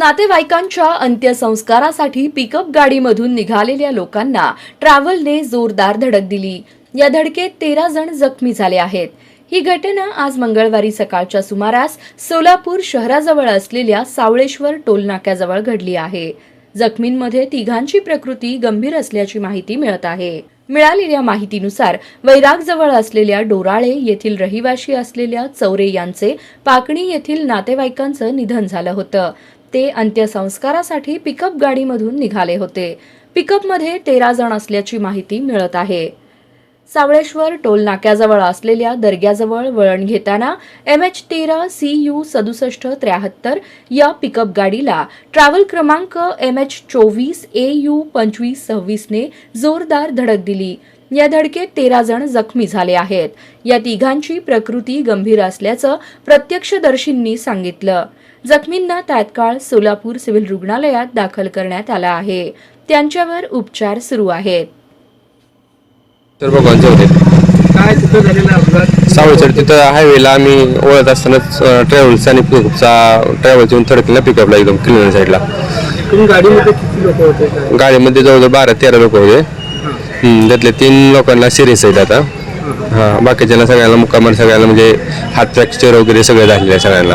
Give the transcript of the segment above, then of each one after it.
नातेवाईकांच्या अंत्यसंस्कारासाठी पिकअप गाडीमधून निघालेल्या लोकांना ट्रॅव्हलने जोरदार धडक दिली. या धडकेत तेरा जण जखमी झाले आहेत. ही घटना आज मंगळवारी सकाळच्या सुमारास सोलापूर शहराजवळ असलेल्या सावळेश्वर टोलनाक्याजवळ घडली आहे. जखमींमध्ये तिघांची प्रकृती गंभीर असल्याची माहिती मिळत आहे. मिळालेल्या माहितीनुसार वैरागजवळ असलेल्या डोराळे येथील रहिवाशी असलेल्या चौरे यांचे पाकणी येथील नातेवाईकांचं निधन झालं होतं. ते अंत्यसंस्कारासाठी पिकअप गाडीमधून निघाले होते. पिकअपमध्ये तेरा जण असल्याची माहिती मिळत आहे. सावळेश्वर टोल नाक्याजवळ असलेल्या दर्ग्याजवळ वळण घेताना एम एच तेरा सी यू सदुसष्ट त्र्याहत्तर या पिकअप गाडीला ट्रॅव्हल क्रमांक एम एच चोवीस ए यू पंचवीस सव्वीसने जोरदार धडक दिली. या धडकेत तेरा जण जखमी झाले आहेत. या तिघांची प्रकृती गंभीर असल्याचं प्रत्यक्षदर्शींनी सांगितलं. जखमींना तात्काळ सोलापूर सिव्हिल रुग्णालयात दाखल करण्यात आलं आहे. त्यांच्यावर उपचार सुरू आहेत. तर भगवान होते काय तिथं झालेला अपघात? सावळीचड तिथं हायवेला आम्ही ओळख असतानाच ट्रॅव्हल्स आणि पिकअपचा ट्रॅव्हल्स येऊन थडकला पिकअपला एकदम क्लिनर साईडला तुम्ही गाडीमध्ये किती लोक होते? काय गाडीमध्ये जवळजवळ बारा तेरा लोक होते. हम्म, त्यातले तीन लोकांना सिरियस आहेत आता. हां. बाकीच्यांना सगळ्यांना मुक्कामार सगळ्यांना म्हणजे हात फ्रॅक्चर वगैरे सगळं झालेलं आहे सगळ्यांना.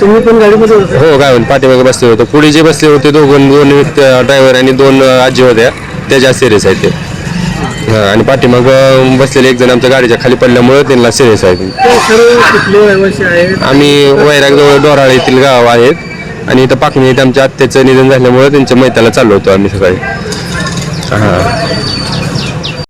तुम्ही पण गाडीमध्ये होते? हो काय पाठीमागे बसले होते. पुढे जे बसले होते दोघं दोन ड्रायव्हर आणि दोन आजी होत्या त्या जास्त सिरियस आहेत ते. हां आणि पाठीमाग बसलेले एक जण आमच्या गाडीच्या खाली पडल्यामुळे त्यांना सिरियस आहेत ते सर्व कुठले रहिवासी आहेत? आम्ही वैरागजवळ डोराळे येथील गाव आहेत. आणि इथं पाकणी आमच्या आत्याचं निधन झाल्यामुळे त्यांच्या मैताला चाललो होतो आम्ही सकाळी. हां.